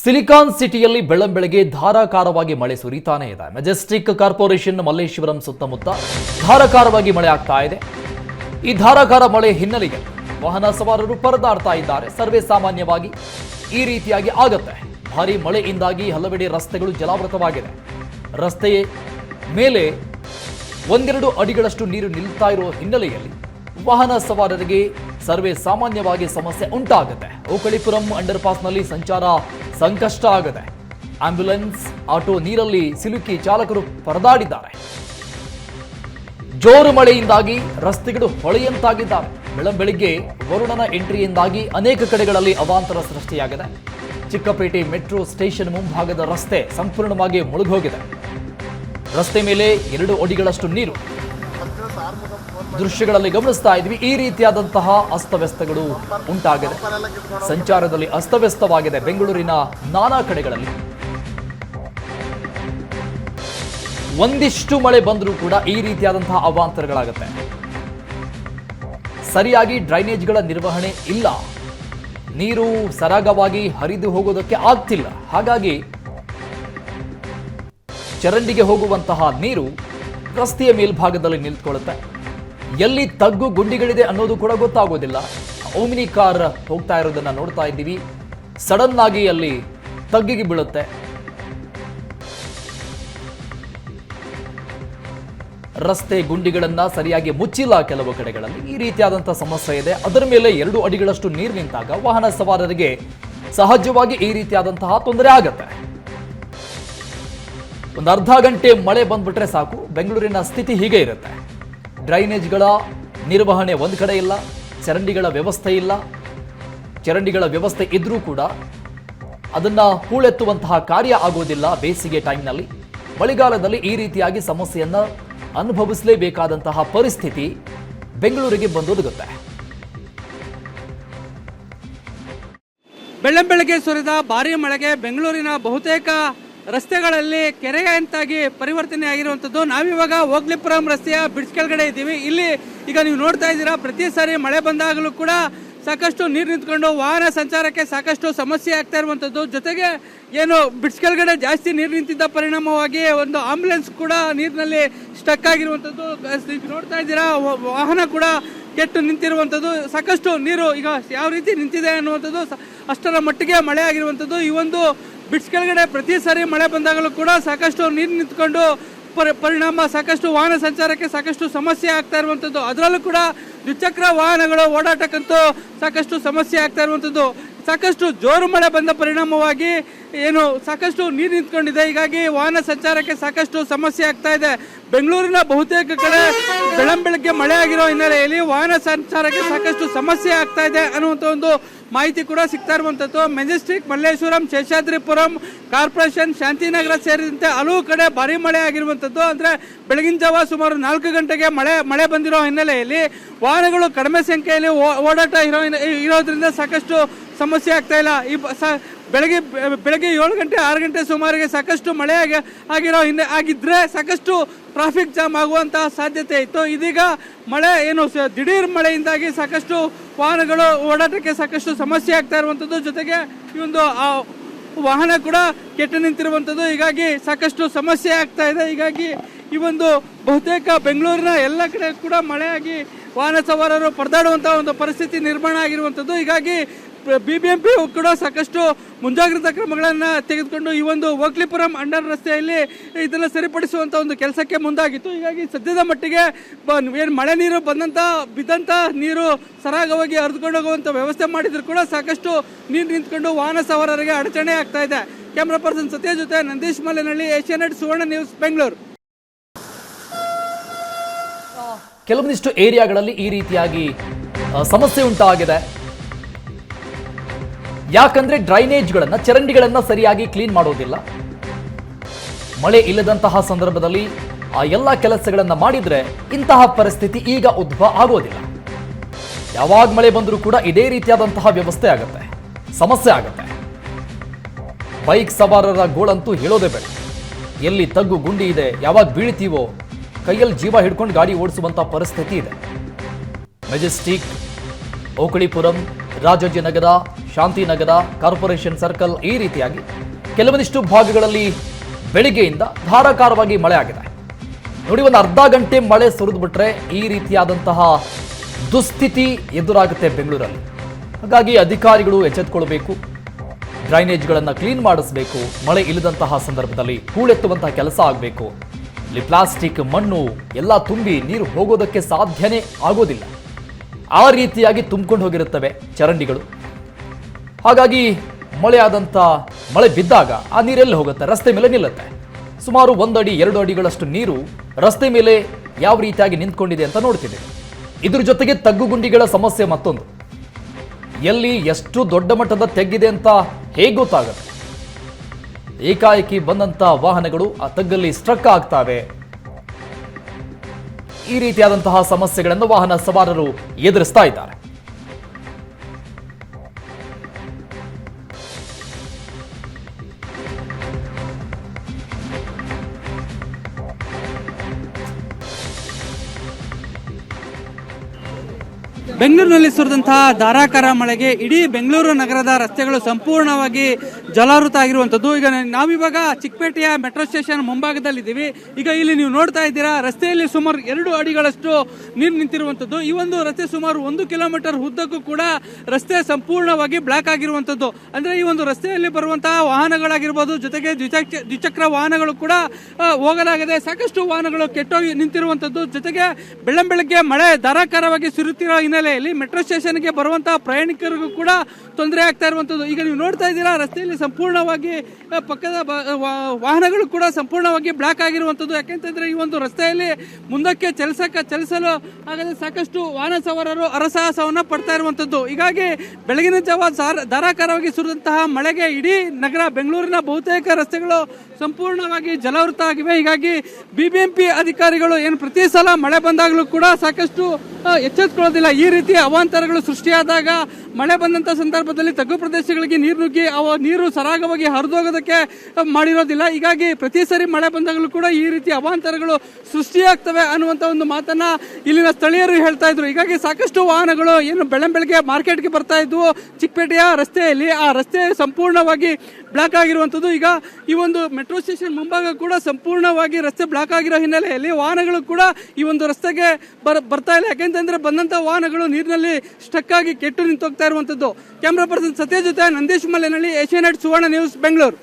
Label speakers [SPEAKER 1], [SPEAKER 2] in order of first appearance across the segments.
[SPEAKER 1] Silicon ಸಿಟಿಯಲ್ಲಿ ಬೆಳ್ಳಂಬೆಳಗ್ಗೆ ಧಾರಾಕಾರವಾಗಿ ಮಳೆ ಸುರಿತಾನೇ ಇದೆ. ಮೆಜೆಸ್ಟಿಕ್ ಕಾರ್ಪೊರೇಷನ್ ಮಲ್ಲೇಶ್ವರಂ ಸುತ್ತಮುತ್ತ ಧಾರಾಕಾರವಾಗಿ ಮಳೆ ಆಗ್ತಾ ಇದೆ. ಈ ಧಾರಾಕಾರ ಮಳೆ ಹಿನ್ನೆಲೆಗೆ ವಾಹನ ಸವಾರರು ಪರದಾಡ್ತಾ ಇದ್ದಾರೆ. ಸರ್ವೇ ಸಾಮಾನ್ಯವಾಗಿ ಈ ರೀತಿಯಾಗಿ ಆಗುತ್ತೆ. ಭಾರಿ ಮಳೆಯಿಂದಾಗಿ ಹಲವೆಡೆ ರಸ್ತೆಗಳು ಜಲಾವೃತವಾಗಿದೆ. ರಸ್ತೆಯ ಮೇಲೆ ಒಂದೆರಡು ಅಡಿಗಳಷ್ಟು ನೀರು ನಿಲ್ತಾ ಇರುವ ಹಿನ್ನೆಲೆಯಲ್ಲಿ ವಾಹನ ಸವಾರರಿಗೆ ಸರ್ವೇ ಸಾಮಾನ್ಯವಾಗಿ ಸಮಸ್ಯೆ ಉಂಟಾಗುತ್ತೆ. ಓಕಳಿಪುರಂ ಅಂಡರ್ ಪಾಸ್ನಲ್ಲಿ ಸಂಚಾರ ಸಂಕಷ್ಟ ಆಗದೆ ಆಂಬ್ಯುಲೆನ್ಸ್, ಆಟೋ, ನೀರಲ್ಲಿ ಸಿಲುಕಿ ಚಾಲಕರು ಪರದಾಡಿದ್ದಾರೆ. ಜೋರು ಮಳೆಯಿಂದಾಗಿ ರಸ್ತೆಗಳು ಹೊಳೆಯಂತಾಗಿದ್ದಾವೆ. ಬೆಳಬೆಳಿಗ್ಗೆ ವರುಣನ ಎಂಟ್ರಿಯಿಂದಾಗಿ ಅನೇಕ ಕಡೆಗಳಲ್ಲಿ ಅವಾಂತರ ಸೃಷ್ಟಿಯಾಗಿದೆ. ಚಿಕ್ಕಪೇಟೆ ಮೆಟ್ರೋ ಸ್ಟೇಷನ್ ಮುಂಭಾಗದ ರಸ್ತೆ ಸಂಪೂರ್ಣವಾಗಿ ಮುಳುಗೋಗಿದೆ. ರಸ್ತೆ ಮೇಲೆ ಎರಡು ಅಡಿಗಳಷ್ಟು ನೀರು. ದೃಶ್ಯಗಳಲ್ಲಿ ಗಮನಿಸ್ತಾ ಇದ್ವಿ. ಈ ರೀತಿಯಾದಂತಹ ಅಸ್ತವ್ಯಸ್ತಗಳು ಉಂಟಾಗಿದೆ. ಸಂಚಾರದಲ್ಲಿ ಅಸ್ತವ್ಯಸ್ತವಾಗಿದೆ ಬೆಂಗಳೂರಿನ ನಾನಾ ಕಡೆಗಳಲ್ಲಿ. ಒಂದಿಷ್ಟು ಮಳೆ ಬಂದರೂ ಕೂಡ ಈ ರೀತಿಯಾದಂತಹ ಅವಾಂತರಗಳಾಗುತ್ತೆ. ಸರಿಯಾಗಿ ಡ್ರೈನೇಜ್ಗಳ ನಿರ್ವಹಣೆ ಇಲ್ಲ. ನೀರು ಸರಾಗವಾಗಿ ಹರಿದು ಹೋಗೋದಕ್ಕೆ ಆಗ್ತಿಲ್ಲ. ಹಾಗಾಗಿ ಚರಂಡಿಗೆ ಹೋಗುವಂತಹ ನೀರು ರಸ್ತೆಯ ಮೇಲ್ಭಾಗದಲ್ಲಿ ನಿಂತ್ಕೊಳ್ಳುತ್ತೆ. ಎಲ್ಲಿ ತಗ್ಗು ಗುಂಡಿಗಳಿದೆ ಅನ್ನೋದು ಕೂಡ ಗೊತ್ತಾಗೋದಿಲ್ಲ. ಓಮಿನಿ ಕಾರ್ ಹೋಗ್ತಾ ಇರೋದನ್ನ ನೋಡ್ತಾ ಇದ್ದೀವಿ. ಸಡನ್ ಆಗಿ ಅಲ್ಲಿ ತಗ್ಗಿಗೆ ಬೀಳುತ್ತೆ. ರಸ್ತೆ ಗುಂಡಿಗಳನ್ನ ಸರಿಯಾಗಿ ಮುಚ್ಚಿಲ್ಲ ಕೆಲವು ಕಡೆಗಳಲ್ಲಿ. ಈ ರೀತಿಯಾದಂತಹ ಸಮಸ್ಯೆ ಇದೆ. ಅದರ ಮೇಲೆ ಎರಡು ಅಡಿಗಳಷ್ಟು ನೀರು ನಿಂತಾಗ ವಾಹನ ಸವಾರರಿಗೆ ಸಹಜವಾಗಿ ಈ ರೀತಿಯಾದಂತಹ ತೊಂದರೆ ಆಗತ್ತೆ. ಒಂದು ಅರ್ಧ ಗಂಟೆ ಮಳೆ ಬಂದ್ಬಿಟ್ರೆ ಸಾಕು. ಬೆಂಗಳೂರಿನ ಸ್ಥಿತಿ ಹೀಗೆ ಇರುತ್ತೆ. ಡ್ರೈನೇಜ್ಗಳ ನಿರ್ವಹಣೆ ಒಂದು ಕಡೆ ಇಲ್ಲ, ಚರಂಡಿಗಳ ವ್ಯವಸ್ಥೆ ಇಲ್ಲ. ಚರಂಡಿಗಳ ವ್ಯವಸ್ಥೆ ಇದ್ದರೂ ಕೂಡ ಅದನ್ನು ಹೂಳೆತ್ತುವಂತಹ ಕಾರ್ಯ ಆಗೋದಿಲ್ಲ ಬೇಸಿಗೆ ಟೈಮ್ನಲ್ಲಿ. ಮಳೆಗಾಲದಲ್ಲಿ ಈ ರೀತಿಯಾಗಿ ಸಮಸ್ಯೆಯನ್ನು ಅನುಭವಿಸಲೇಬೇಕಾದಂತಹ ಪರಿಸ್ಥಿತಿ ಬೆಂಗಳೂರಿಗೆ ಬಂದೊದಗುತ್ತೆ.
[SPEAKER 2] ಬೆಳ್ಳಂಬೆಳಗ್ಗೆ ಸುರಿದ ಭಾರೀ ಮಳೆಗೆ ಬೆಂಗಳೂರಿನ ಬಹುತೇಕ ರಸ್ತೆಗಳಲ್ಲಿ ಕೆರೆಯಂತಾಗಿ ಪರಿವರ್ತನೆ ಆಗಿರುವಂಥದ್ದು. ನಾವಿವಾಗ ಹೋಗ್ಲಿಪುರಂ ರಸ್ತೆಯ ಬ್ರಿಡ್ಜ್ ಕೆಳಗಡೆ ಇದ್ದೀವಿ. ಇಲ್ಲಿ ಈಗ ನೀವು ನೋಡ್ತಾ ಇದ್ದೀರಾ, ಪ್ರತಿ ಸಾರಿ ಮಳೆ ಬಂದಾಗಲೂ ಕೂಡ ಸಾಕಷ್ಟು ನೀರು ನಿಂತ್ಕೊಂಡು ವಾಹನ ಸಂಚಾರಕ್ಕೆ ಸಾಕಷ್ಟು ಸಮಸ್ಯೆ ಆಗ್ತಾ ಇರುವಂಥದ್ದು. ಜೊತೆಗೆ ಏನು ಬ್ರಿಡ್ಜ್ ಕೆಳಗಡೆ ಜಾಸ್ತಿ ನೀರು ನಿಂತಿದ್ದ ಪರಿಣಾಮವಾಗಿ ಒಂದು ಆಂಬುಲೆನ್ಸ್ ಕೂಡ ನೀರಿನಲ್ಲಿ ಸ್ಟಕ್ ಆಗಿರುವಂಥದ್ದು. ನೋಡ್ತಾ ಇದ್ದೀರಾ ವಾಹನ ಕೂಡ ಕೆಟ್ಟು ನಿಂತಿರುವಂಥದ್ದು. ಸಾಕಷ್ಟು ನೀರು ಈಗ ಯಾವ ರೀತಿ ನಿಂತಿದೆ ಅನ್ನುವಂಥದ್ದು ಅಷ್ಟರ ಮಟ್ಟಿಗೆ ಮಳೆ ಆಗಿರುವಂಥದ್ದು. ಈ ಒಂದು ಬಿಡ್ಸ್ ಕೆಳಗಡೆ ಪ್ರತಿ ಸಾರಿ ಮಳೆ ಬಂದಾಗಲೂ ಕೂಡ ಸಾಕಷ್ಟು ನೀರು ನಿಂತ್ಕೊಂಡು ಪರಿ, ಪರಿಣಾಮ, ಸಾಕಷ್ಟು ವಾಹನ ಸಂಚಾರಕ್ಕೆ ಸಾಕಷ್ಟು ಸಮಸ್ಯೆ ಆಗ್ತಾ ಇರುವಂಥದ್ದು ಅದರಲ್ಲೂ ಕೂಡ ದ್ವಿಚಕ್ರ ವಾಹನಗಳು ಓಡಾಟಕ್ಕಂತೂ ಸಾಕಷ್ಟು ಸಮಸ್ಯೆ ಆಗ್ತಾ ಇರುವಂಥದ್ದು ಸಾಕಷ್ಟು ಜೋರು ಮಳೆ ಬಂದ ಪರಿಣಾಮವಾಗಿ ಏನು ಸಾಕಷ್ಟು ನೀರು ನಿಂತ್ಕೊಂಡಿದೆ. ಹೀಗಾಗಿ ವಾಹನ ಸಂಚಾರಕ್ಕೆ ಸಾಕಷ್ಟು ಸಮಸ್ಯೆ ಆಗ್ತಾ ಇದೆ. ಬೆಂಗಳೂರಿನ ಬಹುತೇಕ ಕಡೆ ಬೆಳಂಬೆಳಗ್ಗೆ ಮಳೆ ಆಗಿರೋ ಹಿನ್ನೆಲೆಯಲ್ಲಿ ವಾಹನ ಸಂಚಾರಕ್ಕೆ ಸಾಕಷ್ಟು ಸಮಸ್ಯೆ ಆಗ್ತಾ ಇದೆ ಅನ್ನುವಂಥ ಒಂದು ಮಾಹಿತಿ ಕೂಡ ಸಿಗ್ತಾ ಇರುವಂಥದ್ದು ಮೆಜೆಸ್ಟಿಕ್, ಮಲ್ಲೇಶ್ವರಂ, ಶೇಷಾದ್ರಿಪುರಂ, ಕಾರ್ಪೊರೇಷನ್, ಶಾಂತಿನಗರ ಸೇರಿದಂತೆ ಹಲವು ಕಡೆ ಭಾರಿ ಮಳೆ ಆಗಿರುವಂಥದ್ದು ಅಂದರೆ ಬೆಳಗಿನ ಜಾವ ಸುಮಾರು ನಾಲ್ಕು ಗಂಟೆಗೆ ಮಳೆ ಮಳೆ ಬಂದಿರೋ ಹಿನ್ನೆಲೆಯಲ್ಲಿ ವಾಹನಗಳು ಕಡಿಮೆ ಸಂಖ್ಯೆಯಲ್ಲಿ ಓಡಾಟ ಇರೋ ಇರೋದ್ರಿಂದ ಸಾಕಷ್ಟು ಸಮಸ್ಯೆ ಆಗ್ತಾ ಇಲ್ಲ. ಈ ಸ- ಬೆಳಗ್ಗೆ ಬೆಳಗ್ಗೆ ಏಳು ಗಂಟೆ, ಆರು ಗಂಟೆ ಸುಮಾರಿಗೆ ಸಾಕಷ್ಟು ಮಳೆ ಆಗಿ ಆಗಿರೋ ಹಿಂದೆ ಆಗಿದ್ದರೆ ಸಾಕಷ್ಟು ಟ್ರಾಫಿಕ್ ಜಾಮ್ ಆಗುವಂತಹ ಸಾಧ್ಯತೆ ಇತ್ತು. ಇದೀಗ ಮಳೆ ಏನು ದಿಢೀರ್ ಮಳೆಯಿಂದಾಗಿ ಸಾಕಷ್ಟು ವಾಹನಗಳು ಓಡಾಟಕ್ಕೆ ಸಾಕಷ್ಟು ಸಮಸ್ಯೆ ಆಗ್ತಾ ಇರುವಂಥದ್ದು ಜೊತೆಗೆ ಈ ಒಂದು ವಾಹನ ಕೂಡ ಕೆಟ್ಟು ನಿಂತಿರುವಂಥದ್ದು ಹೀಗಾಗಿ ಸಾಕಷ್ಟು ಸಮಸ್ಯೆ ಆಗ್ತಾ ಇದೆ. ಹೀಗಾಗಿ ಈ ಒಂದು ಬಹುತೇಕ ಬೆಂಗಳೂರಿನ ಎಲ್ಲ ಕಡೆ ಕೂಡ ಮಳೆಯಾಗಿ ವಾಹನ ಸವಾರರು ಪರದಾಡುವಂತಹ ಒಂದು ಪರಿಸ್ಥಿತಿ ನಿರ್ಮಾಣ ಆಗಿರುವಂಥದ್ದು ಹೀಗಾಗಿ ಬಿ ಬಿ ಎಂ ಪಿ ಕೂಡ ಸಾಕಷ್ಟು ಮುಂಜಾಗ್ರತಾ ಕ್ರಮಗಳನ್ನು ತೆಗೆದುಕೊಂಡು ಈ ಒಂದು ಓಕ್ಲಿಪುರಂ ಅಂಡರ್ ರಸ್ತೆಯಲ್ಲಿ ಇದನ್ನು ಸರಿಪಡಿಸುವಂಥ ಒಂದು ಕೆಲಸಕ್ಕೆ ಮುಂದಾಗಿತ್ತು. ಹೀಗಾಗಿ ಸದ್ಯದ ಮಟ್ಟಿಗೆ ಏನು ಮಳೆ ನೀರು ಬಂದಂಥ ಬಿದ್ದಂಥ ನೀರು ಸರಾಗವಾಗಿ ಹರಿದುಕೊಂಡು ಹೋಗುವಂಥ ವ್ಯವಸ್ಥೆ ಮಾಡಿದ್ರು ಕೂಡ ಸಾಕಷ್ಟು ನೀರು ನಿಂತ್ಕೊಂಡು ವಾಹನ ಸವಾರರಿಗೆ ಅಡಚಣೆ ಆಗ್ತಾ ಇದೆ. ಕ್ಯಾಮ್ರಾ ಪರ್ಸನ್ ಸತ್ಯ ಜೊತೆ ನಂದೀಶ್ ಮಲೆನಹಳ್ಳಿ ಏಷ್ಯಾನೆಟ್ ಸುವರ್ಣ ನ್ಯೂಸ್, ಬೆಂಗಳೂರು.
[SPEAKER 1] ಕೆಲವೊಂದಿಷ್ಟು ಏರಿಯಾಗಳಲ್ಲಿ ಈ ರೀತಿಯಾಗಿ ಸಮಸ್ಯೆ ಉಂಟಾಗಿದೆ. ಯಾಕಂದ್ರೆ ಡ್ರೈನೇಜ್ಗಳನ್ನ, ಚರಂಡಿಗಳನ್ನ ಸರಿಯಾಗಿ ಕ್ಲೀನ್ ಮಾಡೋದಿಲ್ಲ. ಮಳೆ ಇಲ್ಲದಂತಹ ಸಂದರ್ಭದಲ್ಲಿ ಆ ಎಲ್ಲ ಕೆಲಸಗಳನ್ನ ಮಾಡಿದ್ರೆ ಇಂತಹ ಪರಿಸ್ಥಿತಿ ಈಗ ಉದ್ಭವ ಆಗೋದಿಲ್ಲ. ಯಾವಾಗ ಮಳೆ ಬಂದರೂ ಕೂಡ ಇದೇ ರೀತಿಯಾದಂತಹ ವ್ಯವಸ್ಥೆ ಆಗುತ್ತೆ, ಸಮಸ್ಯೆ ಆಗುತ್ತೆ. ಬೈಕ್ ಸವಾರರ ಗೋಳಂತೂ ಹೇಳೋದೇ ಬೇಡ. ಎಲ್ಲಿ ತಗ್ಗು ಗುಂಡಿ ಇದೆ, ಯಾವಾಗ ಬೀಳ್ತೀವೋ, ಕೈಯಲ್ಲಿ ಜೀವ ಹಿಡ್ಕೊಂಡು ಗಾಡಿ ಓಡಿಸುವಂತ ಪರಿಸ್ಥಿತಿ ಇದೆ. Majestic, Okalipuram Rajajinagar Shantinagar, corporation circle ಈ ರೀತಿಯಾಗಿ ಕೆಲವೊಂದಿಷ್ಟು ಭಾಗಗಳಲ್ಲಿ ಬೆಳಿಗ್ಗೆಯಿಂದ ಧಾರಾಕಾರವಾಗಿ ಮಳೆ ಆಗಿದೆ ನೋಡಿ, ಒಂದು ಅರ್ಧ ಗಂಟೆ ಮಳೆ ಸುರಿದು ಬಿಟ್ರೆ ಈ ರೀತಿಯಾದಂತಹ ದುಸ್ಥಿತಿ ಎದುರಾಗುತ್ತೆ ಬೆಂಗಳೂರಲ್ಲಿ. ಹಾಗಾಗಿ ಅಧಿಕಾರಿಗಳು ಎಚ್ಚೆತ್ಕೊಳ್ಬೇಕು, ಡ್ರೈನೇಜ್ಗಳನ್ನು ಕ್ಲೀನ್ ಮಾಡಿಸಬೇಕು, ಮಳೆ ಇಲ್ಲದಂತಹ ಸಂದರ್ಭದಲ್ಲಿ ಹೂಳೆತ್ತುವಂತಹ ಕೆಲಸ ಆಗಬೇಕು. ಇಲ್ಲಿ ಪ್ಲಾಸ್ಟಿಕ್, ಮಣ್ಣು, ಎಲ್ಲ ತುಂಬಿ ನೀರು ಹೋಗೋದಕ್ಕೆ ಸಾಧ್ಯನೇ ಆಗೋದಿಲ್ಲ. ಆ ರೀತಿಯಾಗಿ ತುಂಬಿಕೊಂಡು ಹೋಗಿರುತ್ತವೆ ಚರಂಡಿಗಳು. ಹಾಗಾಗಿ ಮಳೆಯಾದಂಥ ಮಳೆ ಬಿದ್ದಾಗ ಆ ನೀರೆಲ್ಲಿ ಹೋಗುತ್ತೆ, ರಸ್ತೆ ಮೇಲೆ ನಿಲ್ಲುತ್ತೆ. ಸುಮಾರು ಒಂದು ಅಡಿ ಎರಡು ಅಡಿಗಳಷ್ಟು ನೀರು ರಸ್ತೆ ಮೇಲೆ ಯಾವ ರೀತಿಯಾಗಿ ನಿಂತ್ಕೊಂಡಿದೆ ಅಂತ ನೋಡ್ತಿದೆ ಇದ್ರ ಜೊತೆಗೆ ತಗ್ಗು ಗುಂಡಿಗಳ ಸಮಸ್ಯೆ ಮತ್ತೊಂದು. ಎಲ್ಲಿ ಎಷ್ಟು ದೊಡ್ಡ ಮಟ್ಟದ ತೆಗ್ಗಿದೆ ಅಂತ ಹೇಗೆ ಗೊತ್ತಾಗುತ್ತೆ. ಏಕಾಏಕಿ ಬಂದಂಥ ವಾಹನಗಳು ಆ ತಗ್ಗಲ್ಲಿ ಸ್ಟ್ರಕ್ ಆಗ್ತಾವೆ. ಈ ರೀತಿಯಾದಂತಹ ಸಮಸ್ಯೆಗಳನ್ನು ವಾಹನ ಸವಾರರು ಎದುರಿಸ್ತಾ ಇದ್ದಾರೆ.
[SPEAKER 2] ಬೆಂಗಳೂರಿನಲ್ಲಿ ಸುರಿದಂತಹ ಧಾರಾಕಾರ ಮಳೆಗೆ ಇಡೀ ಬೆಂಗಳೂರು ನಗರದ ರಸ್ತೆಗಳು ಸಂಪೂರ್ಣವಾಗಿ ಜಲಾವೃತ ಆಗಿರುವಂಥದ್ದು. ಈಗ ನಾವಿವಾಗ ಚಿಕ್ಕಪೇಟೆಯ ಮೆಟ್ರೋ ಸ್ಟೇಷನ್ ಮುಂಭಾಗದಲ್ಲಿ ಇದ್ದೀವಿ ಈಗ ಇಲ್ಲಿ ನೀವು ನೋಡ್ತಾ ಇದ್ದೀರಾ, ರಸ್ತೆಯಲ್ಲಿ ಸುಮಾರು ಎರಡು ಅಡಿಗಳಷ್ಟು ನೀರು ನಿಂತಿರುವಂಥದ್ದು. ಈ ಒಂದು ರಸ್ತೆ ಸುಮಾರು ಒಂದು ಕಿಲೋಮೀಟರ್ ಉದ್ದಕ್ಕೂ ಕೂಡ ರಸ್ತೆ ಸಂಪೂರ್ಣವಾಗಿ ಬ್ಲಾಕ್ ಆಗಿರುವಂಥದ್ದು. ಅಂದ್ರೆ ಈ ಒಂದು ರಸ್ತೆಯಲ್ಲಿ ಬರುವಂತಹ ವಾಹನಗಳಾಗಿರ್ಬೋದು, ಜೊತೆಗೆ ದ್ವಿಚಕ್ರ ದ್ವಿಚಕ್ರ ವಾಹನಗಳು ಕೂಡ ಹೋಗಲಾಗಿದೆ ಸಾಕಷ್ಟು ವಾಹನಗಳು ಕೆಟ್ಟೋಗಿ ನಿಂತಿರುವಂಥದ್ದು. ಜೊತೆಗೆ ಬೆಳ್ಳಂಬೆಳಗ್ಗೆ ಮಳೆ ಧಾರಾಕಾರವಾಗಿ ಸುರಿಯುತ್ತಿರುವ ಹಿನ್ನೆಲೆಯಲ್ಲಿ ಮೆಟ್ರೋ ಸ್ಟೇಷನ್ಗೆ ಬರುವಂತಹ ಪ್ರಯಾಣಿಕರಿಗೂ ಕೂಡ ತೊಂದರೆ ಆಗ್ತಾ ಇರುವಂಥದ್ದು. ಈಗ ನೀವು ನೋಡ್ತಾ ಇದ್ದೀರಾ, ರಸ್ತೆಯಲ್ಲಿ ಸಂಪೂರ್ಣವಾಗಿ ಪಕ್ಕದ ವಾಹನಗಳು ಕೂಡ ಸಂಪೂರ್ಣವಾಗಿ ಬ್ಲಾಕ್ ಆಗಿರುವಂಥದ್ದು. ಯಾಕೆಂತಂದ್ರೆ ಈ ಒಂದು ರಸ್ತೆಯಲ್ಲಿ ಮುಂದಕ್ಕೆ ಚಲಿಸಕ, ಚಲಿಸಲು ಹಾಗಾದ್ರೆ ಸಾಕಷ್ಟು ವಾಹನ ಸವಾರರು ಅರಸಾಹಸವನ್ನು ಪಡ್ತಾ ಇರುವಂತದ್ದು ಹೀಗಾಗಿ ಬೆಳಗಿನ ಜಾವ ಧಾರಾಕಾರವಾಗಿ ಸುರಿದಂತಹ ಮಳೆಗೆ ಇಡೀ ನಗರ ಬೆಂಗಳೂರಿನ ಬಹುತೇಕ ರಸ್ತೆಗಳು ಸಂಪೂರ್ಣವಾಗಿ ಜಲಾವೃತ ಆಗಿವೆ. ಹೀಗಾಗಿ ಬಿಬಿಎಂಪಿ ಅಧಿಕಾರಿಗಳು ಏನು ಪ್ರತಿ ಸಲ ಮಳೆ ಬಂದಾಗಲೂ ಕೂಡ ಸಾಕಷ್ಟು ಆ, ಎಚ್ಚೆತ್ತುಕೊಳ್ಳೋದಿಲ್ಲ ಈ ರೀತಿ ಅವಾಂತರಗಳು ಸೃಷ್ಟಿಯಾದಾಗ ಮಳೆ ಬಂದಂತ ಸಂದರ್ಭದಲ್ಲಿ ತಗ್ಗು ಪ್ರದೇಶಗಳಿಗೆ ನೀರು ನುಗ್ಗಿ ಅವ ನೀರು ಸರಾಗವಾಗಿ ಹರಿದೋಗೋದಕ್ಕೆ ಮಾಡಿರೋದಿಲ್ಲ. ಹೀಗಾಗಿ ಪ್ರತಿ ಸರಿ ಮಳೆ ಬಂದಾಗಲೂ ಕೂಡ ಈ ರೀತಿ ಅವಾಂತರಗಳು ಸೃಷ್ಟಿಯಾಗ್ತವೆ ಅನ್ನುವಂತ ಒಂದು ಮಾತನ್ನ ಇಲ್ಲಿನ ಸ್ಥಳೀಯರು ಹೇಳ್ತಾ ಇದ್ರು. ಹೀಗಾಗಿ ಸಾಕಷ್ಟು ವಾಹನಗಳು ಏನು ಬೆಳಂಬೆಳಗ್ಗೆ ಮಾರ್ಕೆಟ್ಗೆ ಬರ್ತಾ ಇದ್ವು. ಚಿಕ್ಕಪೇಟೆಯ ರಸ್ತೆಯಲ್ಲಿ ಆ ರಸ್ತೆ ಸಂಪೂರ್ಣವಾಗಿ ಬ್ಲಾಕ್ ಆಗಿರುವಂಥದ್ದು. ಈಗ ಈ ಒಂದು ಮೆಟ್ರೋ ಸ್ಟೇಷನ್ ಮುಂಭಾಗ ಕೂಡ ಸಂಪೂರ್ಣವಾಗಿ ರಸ್ತೆ ಬ್ಲಾಕ್ ಆಗಿರೋ ಹಿನ್ನೆಲೆಯಲ್ಲಿ ವಾಹನಗಳು ಕೂಡ ಈ ಒಂದು ರಸ್ತೆಗೆ ಬರ್, ಬರ್ತಾ ಇಲ್ಲ. ಯಾಕೆಂತಂದ್ರೆ ಬಂದಂಥ ವಾಹನಗಳು ನೀರಿನಲ್ಲಿ ಸ್ಟಕ್ ಆಗಿ ಕೆಟ್ಟು ನಿಂತೋಗ್ತಾ ಇರುವಂತದ್ದು ಕ್ಯಾಮ್ರಾ ಪರ್ಸನ್ ಸತ್ಯ ಜೊತೆ ನಂದೀಶ್ ಮಲೆನಹಳ್ಳಿ ಏಷ್ಯಾನೆಟ್, ಸುವರ್ಣ ನ್ಯೂಸ್, ಬೆಂಗಳೂರು.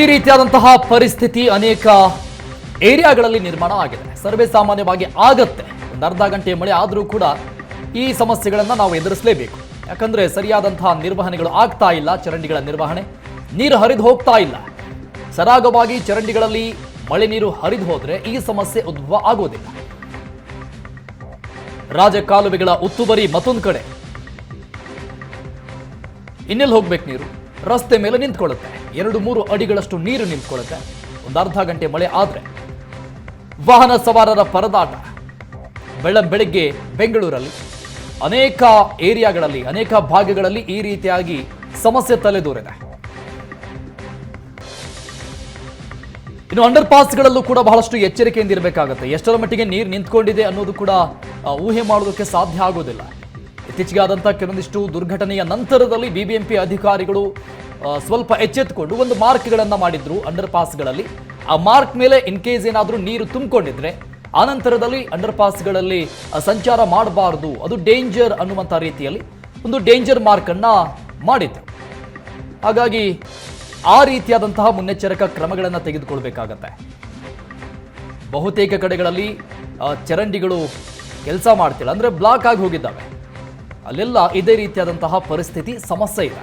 [SPEAKER 1] ಈ ರೀತಿಯಾದಂತಹ ಪರಿಸ್ಥಿತಿ ಅನೇಕ ಏರಿಯಾಗಳಲ್ಲಿ ನಿರ್ಮಾಣ ಆಗಿದೆ. ಸರ್ವೇ ಸಾಮಾನ್ಯವಾಗಿ ಆಗತ್ತೆ. ಒಂದು ಅರ್ಧ ಗಂಟೆ ಮಳೆ ಆದರೂ ಕೂಡ ಈ ಸಮಸ್ಯೆಗಳನ್ನು ನಾವು ಎದುರಿಸಲೇಬೇಕು. ಯಾಕಂದ್ರೆ ಸರಿಯಾದಂತಹ ನಿರ್ವಹಣೆಗಳು ಆಗ್ತಾ ಇಲ್ಲ, ಚರಂಡಿಗಳ ನಿರ್ವಹಣೆ. ನೀರು ಹರಿದು ಹೋಗ್ತಾ ಇಲ್ಲ. ಸರಾಗವಾಗಿ ಚರಂಡಿಗಳಲ್ಲಿ ಮಳೆ ನೀರು ಹರಿದು ಹೋದರೆ ಈ ಸಮಸ್ಯೆ ಉದ್ಭವ ಆಗೋದಿಲ್ಲ. ರಾಜಕಾಲುವೆಗಳ ಉತ್ತುಬರಿ ಮತ್ತೊಂದು ಕಡೆ. ಇನ್ನೆಲ್ಲಿ ಹೋಗ್ಬೇಕು ನೀರು? ರಸ್ತೆ ಮೇಲೆ ನಿಂತ್ಕೊಳ್ಳುತ್ತೆ. ಎರಡು ಮೂರು ಅಡಿಗಳಷ್ಟು ನೀರು ನಿಂತ್ಕೊಳ್ಳುತ್ತೆ. ಒಂದು ಅರ್ಧ ಗಂಟೆ ಮಳೆ ಆದ್ರೆ. ವಾಹನ ಸವಾರರ ಪರದಾಟ. ಬೆಳ, ಬೆಳಗ್ಗೆ ಬೆಂಗಳೂರಲ್ಲಿ. ಅನೇಕ ಏರಿಯಾಗಳಲ್ಲಿ, ಅನೇಕ ಭಾಗಗಳಲ್ಲಿ ಈ ರೀತಿಯಾಗಿ ಸಮಸ್ಯೆ ತಲೆದೂರಿದೆ. ಇನ್ನು ಅಂಡರ್ ಪಾಸ್ಗಳಲ್ಲೂ ಕೂಡ ಬಹಳಷ್ಟು ಎಚ್ಚರಿಕೆಯಿಂದ ಇರಬೇಕಾಗುತ್ತೆ. ಎಷ್ಟರ ಮಟ್ಟಿಗೆ ನೀರು ನಿಂತ್ಕೊಂಡಿದೆ ಅನ್ನೋದು ಕೂಡ ಊಹೆ ಮಾಡೋದಕ್ಕೆ ಸಾಧ್ಯ ಆಗೋದಿಲ್ಲ. ಇತ್ತೀಚೆಗೆ ಆದಂಥ ಕೆಲವೊಂದಿಷ್ಟು ದುರ್ಘಟನೆಯ ನಂತರದಲ್ಲಿ ಬಿಬಿಎಂಪಿ ಅಧಿಕಾರಿಗಳು ಸ್ವಲ್ಪ ಎಚ್ಚೆತ್ತುಕೊಂಡು ಒಂದು ಮಾರ್ಕ್ಗಳನ್ನು ಮಾಡಿದ್ರು ಅಂಡರ್ ಪಾಸ್ಗಳಲ್ಲಿ ಆ ಮಾರ್ಕ್ ಮೇಲೆ ಇನ್ ಕೇಸ್ ಏನಾದರೂ ನೀರು ತುಂಬಿಕೊಂಡಿದ್ರೆ ಆ ನಂತರದಲ್ಲಿ ಅಂಡರ್ ಪಾಸ್ಗಳಲ್ಲಿ ಸಂಚಾರ ಮಾಡಬಾರದು, ಅದು ಡೇಂಜರ್ ಅನ್ನುವಂಥ ರೀತಿಯಲ್ಲಿ ಒಂದು ಡೇಂಜರ್ ಮಾರ್ಕ್ ಅನ್ನ ಮಾಡಿದ್ರು. ಹಾಗಾಗಿ ಆ ರೀತಿಯಾದಂತಹ ಮುನ್ನೆಚ್ಚರಿಕಾ ಕ್ರಮಗಳನ್ನು ತೆಗೆದುಕೊಳ್ಬೇಕಾಗತ್ತೆ. ಬಹುತೇಕ ಕಡೆಗಳಲ್ಲಿ ಚರಂಡಿಗಳು ಕೆಲಸ ಮಾಡ್ತಿಲ್ಲ, ಅಂದರೆ ಬ್ಲಾಕ್ ಆಗಿ ಹೋಗಿದ್ದಾವೆ. ಅಲ್ಲೆಲ್ಲ ಇದೇ ರೀತಿಯಾದಂತಹ ಪರಿಸ್ಥಿತಿ ಸಮಸ್ಯೆ ಇದು.